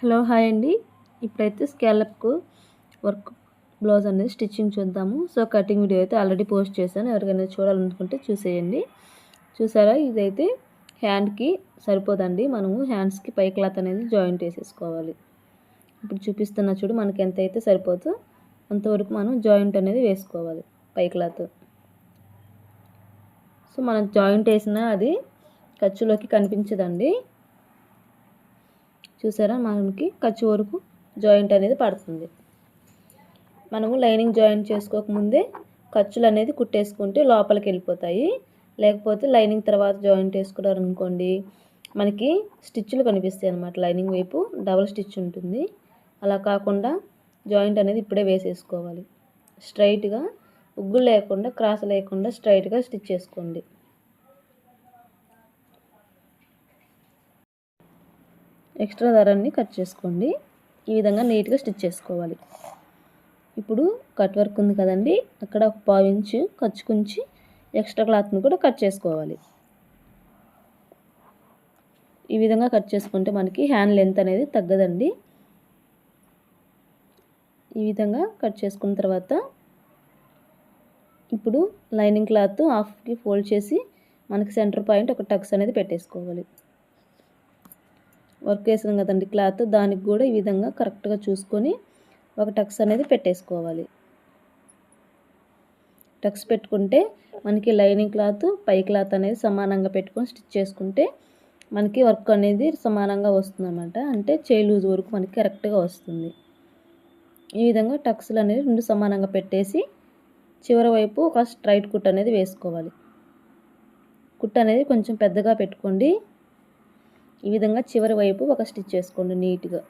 Hello hi అండి. ఇప్పుడైతే స్కాలప్కు వర్క్ బ్లౌజ్ అనేది స్టిచ్చింగ్ చూద్దాము. సో కటింగ్ వీడియో అయితే ఆల్రెడీ పోస్ట్ చేశాను. ఎవరికైనా చూడాలనుకుంటే చూసేయండి. చూసారా? ఇదైతే హ్యాండ్కి సరిపోదండి. మనము హ్యాండ్స్కి పై క్లాత్ అనేది జాయింట్ వేసేసుకోవాలి. ఇప్పుడు చూపిస్తున్న చూడు మనకి ఎంత అయితే సరిపోతుందో అంతవరకు మనం జాయింట్ అనేది వేసుకోవాలి పై క్లాత్. సో మనం జాయింట్ వేసినా అది ఖర్చులోకి కనిపించదండి. చూసారా? మనకి ఖర్చు వరకు జాయింట్ అనేది పడుతుంది. మనము లైనింగ్ జాయింట్ చేసుకోకముందే ఖర్చులు అనేది కుట్టేసుకుంటే లోపలికి వెళ్ళిపోతాయి. లేకపోతే లైనింగ్ తర్వాత జాయింట్ వేసుకున్నారు అనుకోండి మనకి స్టిచ్లు కనిపిస్తాయి అనమాట లైనింగ్ వైపు డబల్ స్టిచ్ ఉంటుంది. అలా కాకుండా జాయింట్ అనేది ఇప్పుడే వేసేసుకోవాలి. స్ట్రైట్గా ఉగ్గులు లేకుండా క్రాస్ లేకుండా స్ట్రైట్గా స్టిచ్ చేసుకోండి. ఎక్స్ట్రా దారాన్ని కట్ చేసుకోండి. ఈ విధంగా నీట్గా స్టిచ్ చేసుకోవాలి. ఇప్పుడు కట్ వర్క్ ఉంది కదండి అక్కడ ఒక పావించి కచ్చుకుంచి ఖర్చుకుంచి ఎక్స్ట్రా క్లాత్ని కూడా కట్ చేసుకోవాలి. ఈ విధంగా కట్ చేసుకుంటే మనకి హ్యాండ్ లెంత్ అనేది తగ్గదండి. ఈ విధంగా కట్ చేసుకున్న తర్వాత ఇప్పుడు లైనింగ్ క్లాత్ హాఫ్కి ఫోల్డ్ చేసి మనకి సెంటర్ పాయింట్ ఒక టక్స్ అనేది పెట్టేసుకోవాలి. వర్క్ వేసాం కదండి క్లాత్ దానికి కూడా ఈ విధంగా కరెక్ట్గా చూసుకొని ఒక టక్స్ అనేది పెట్టేసుకోవాలి. టక్స్ పెట్టుకుంటే మనకి లైనింగ్ క్లాత్ పై క్లాత్ అనేది సమానంగా పెట్టుకొని స్టిచ్ చేసుకుంటే మనకి వర్క్ అనేది సమానంగా వస్తుందన్నమాట. అంటే చేయి లూజ్ వరకు మనకి కరెక్ట్గా వస్తుంది. ఈ విధంగా టక్స్లు అనేది రెండు సమానంగా పెట్టేసి చివరి వైపు ఒక స్ట్రైట్ కుట్ అనేది వేసుకోవాలి. కుట్ అనేది కొంచెం పెద్దగా పెట్టుకోండి. ఈ విధంగా చివరి వైపు ఒక స్టిచ్ చేసుకోండి నీట్గా.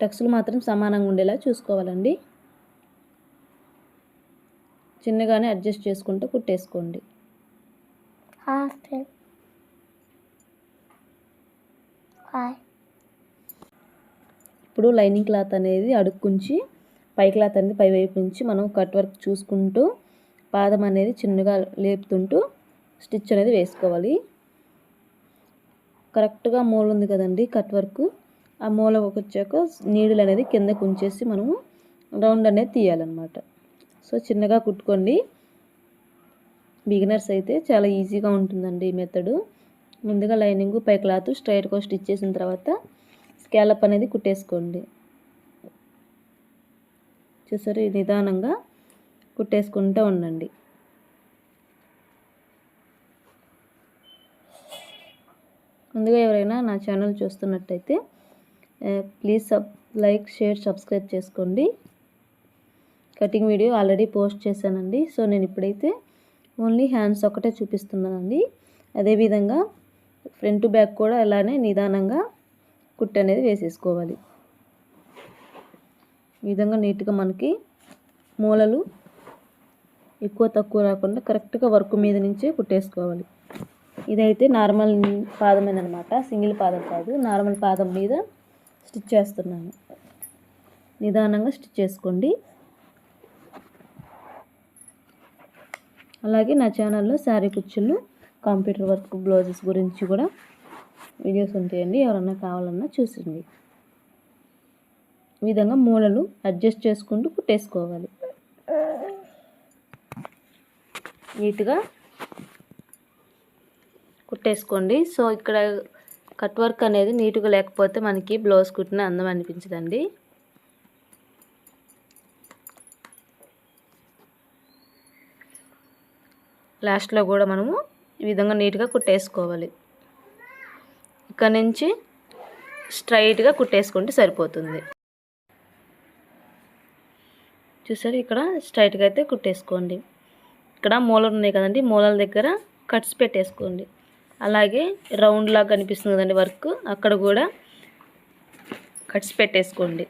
టక్స్లు మాత్రం సమానంగా ఉండేలా చూసుకోవాలండి. చిన్నగానే అడ్జస్ట్ చేసుకుంటూ కుట్టేసుకోండి. ఇప్పుడు లైనింగ్ క్లాత్ అనేది అడుక్కుంచి పై క్లాత్ అనేది పై వైపు నుంచి మనం కట్ వర్క్ చూసుకుంటూ పాదం అనేది చిన్నగా లేపుతుంటూ స్టిచ్ అనేది వేసుకోవాలి. కరెక్ట్గా మూల ఉంది కదండి కట్ వర్క్. ఆ మూల వచ్చాక నీడులు అనేది కిందకు ఉంచేసి మనము రౌండ్ అనేది తీయాలన్నమాట. సో చిన్నగా కుట్టుకోండి. బిగినర్స్ అయితే చాలా ఈజీగా ఉంటుందండి ఈ మెథడు. ముందుగా లైనింగ్ పై క్లాత్ స్ట్రైట్గా స్టిచ్ చేసిన తర్వాత స్కాలప్ అనేది కుట్టేసుకోండి. చూసారు? నిదానంగా కుట్టేసుకుంటూ ఉండండి. ముందుగా ఎవరైనా నా ఛానల్ చూస్తున్నట్టయితే please sub like share subscribe చేసుకోండి. కటింగ్ వీడియో ఆల్రెడీ పోస్ట్ చేశానండి. సో నేను ఇప్పుడైతే ఓన్లీ హ్యాండ్స్ ఒకటే చూపిస్తున్నానండి. అదేవిధంగా ఫ్రంట్ బ్యాక్ కూడా అలానే నిదానంగా కుట్ అనేది వేసేసుకోవాలి. ఈ విధంగా నీట్గా మనకి మూలలు ఎక్కువ తక్కువ రాకుండా కరెక్ట్గా వర్క్ మీద నుంచే కుట్టేసుకోవాలి. ఇదైతే నార్మల్ పాదమేనమాట సింగిల్ పాదం కాదు. నార్మల్ పాదం మీద స్టిచ్ చేస్తున్నాను. నిదానంగా స్టిచ్ చేసుకోండి. అలాగే నా ఛానల్లో శారీ కుచ్చులు కంప్యూటర్ వర్క్ బ్లౌజెస్ గురించి కూడా వీడియోస్ ఉంటాయండి. ఎవరన్నా కావాలన్నా చూసింది ఈ విధంగా మూలలు అడ్జస్ట్ చేసుకుంటూ కుట్టేసుకోవాలి. నీట్గా కుట్టేసుకోండి సో ఇక్కడ కట్ వర్క్ అనేది నీట్గా లేకపోతే మనకి బ్లౌజ్ కుట్టిన అందం అనిపించదండి. లాస్ట్లో కూడా మనము ఈ విధంగా నీట్గా కుట్టేసుకోవాలి. ఇక్కడ నుంచి స్ట్రైట్గా కుట్టేసుకుంటే సరిపోతుంది. చూసారు? ఇక్కడ స్ట్రైట్గా అయితే కుట్టేసుకోండి. ఇక్కడ మూలలు ఉన్నాయి కదండి మూలల దగ్గర కట్స్ పెట్టేసుకోండి. అలాగే రౌండ్లా కనిపిస్తుంది కదండి వర్క్. అక్కడ కూడా కట్స్ పెట్టేసుకోండి.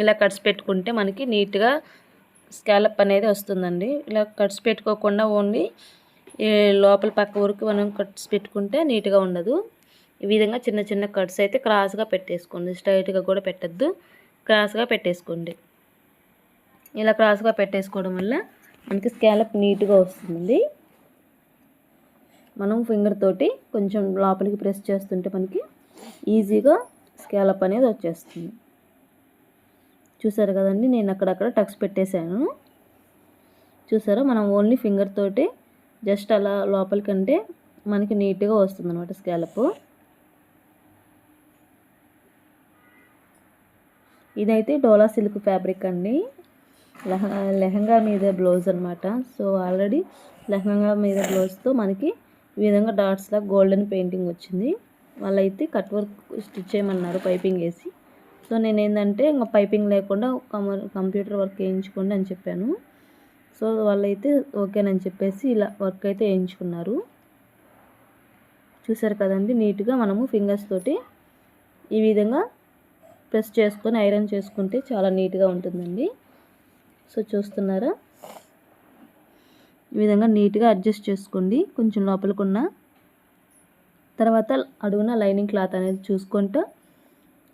ఇలా కట్స్ పెట్టుకుంటే మనకి నీట్గా స్కాలప్ అనేది వస్తుందండి. ఇలా కట్స్ పెట్టుకోకుండా ఓన్లీ లోపల పక్క వరకు మనం కట్స్ పెట్టుకుంటే నీట్గా ఉండదు. ఈ విధంగా చిన్న చిన్న కట్స్ అయితే క్రాస్గా పెట్టేసుకోండి. స్ట్రైట్గా కూడా పెట్టద్దు. క్రాస్గా పెట్టేసుకోండి. ఇలా క్రాస్గా పెట్టేసుకోవడం వల్ల మనకి స్కాలప్ నీట్గా వస్తుంది. మనం ఫింగర్ తోటి కొంచెం లోపలికి ప్రెస్ చేస్తుంటే మనకి ఈజీగా స్కేలప్ అనేది వచ్చేస్తుంది. చూసారు కదండి? నేను అక్కడక్కడ టక్స్ పెట్టేశాను. చూసారా? మనం ఓన్లీ ఫింగర్ తోటి జస్ట్ అలా లోపలికంటే మనకి నీట్గా వస్తుంది అనమాట స్కాలప్ ఇదైతే డోలా సిల్క్ ఫ్యాబ్రిక్ అండి. లెహ లెహంగా మీద బ్లౌజ్ అనమాట సో ఆల్రెడీ లెహంగా మీద బ్లౌజ్తో మనకి ఈ విధంగా డాట్స్లా గోల్డెన్ పెయింటింగ్ వచ్చింది. వాళ్ళైతే కట్ వర్క్ స్టిచ్ చేయమన్నారు పైపింగ్ వేసి. సో నేను ఏంటంటే ఇంకా పైపింగ్ లేకుండా కంప్యూటర్ వర్క్ వేయించుకోండి అని చెప్పాను. సో వాళ్ళైతే ఓకేనని చెప్పేసి ఇలా వర్క్ అయితే వేయించుకున్నారు. చూసారు కదండి నీట్గా మనము ఫింగర్స్ తోటి ఈ విధంగా ప్రెస్ చేసుకొని ఐరన్ చేసుకుంటే చాలా నీట్గా ఉంటుందండి. సో చూస్తున్నారా? ఈ విధంగా నీట్గా అడ్జస్ట్ చేసుకోండి. కొంచెం లోపలికున్న తర్వాత అడుగున లైనింగ్ క్లాత్ అనేది చూసుకుంటూ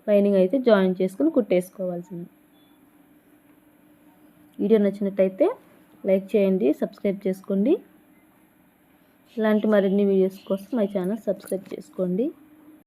లైనింగ్ అయితే జాయిన్ చేసుకొని కుట్టేసుకోవాల్సింది. వీడియో నచ్చినట్టయితే లైక్ చేయండి సబ్స్క్రైబ్ చేసుకోండి. ఇలాంటి మరిన్ని వీడియోస్ కోసం మై ఛానల్ సబ్స్క్రైబ్ చేసుకోండి.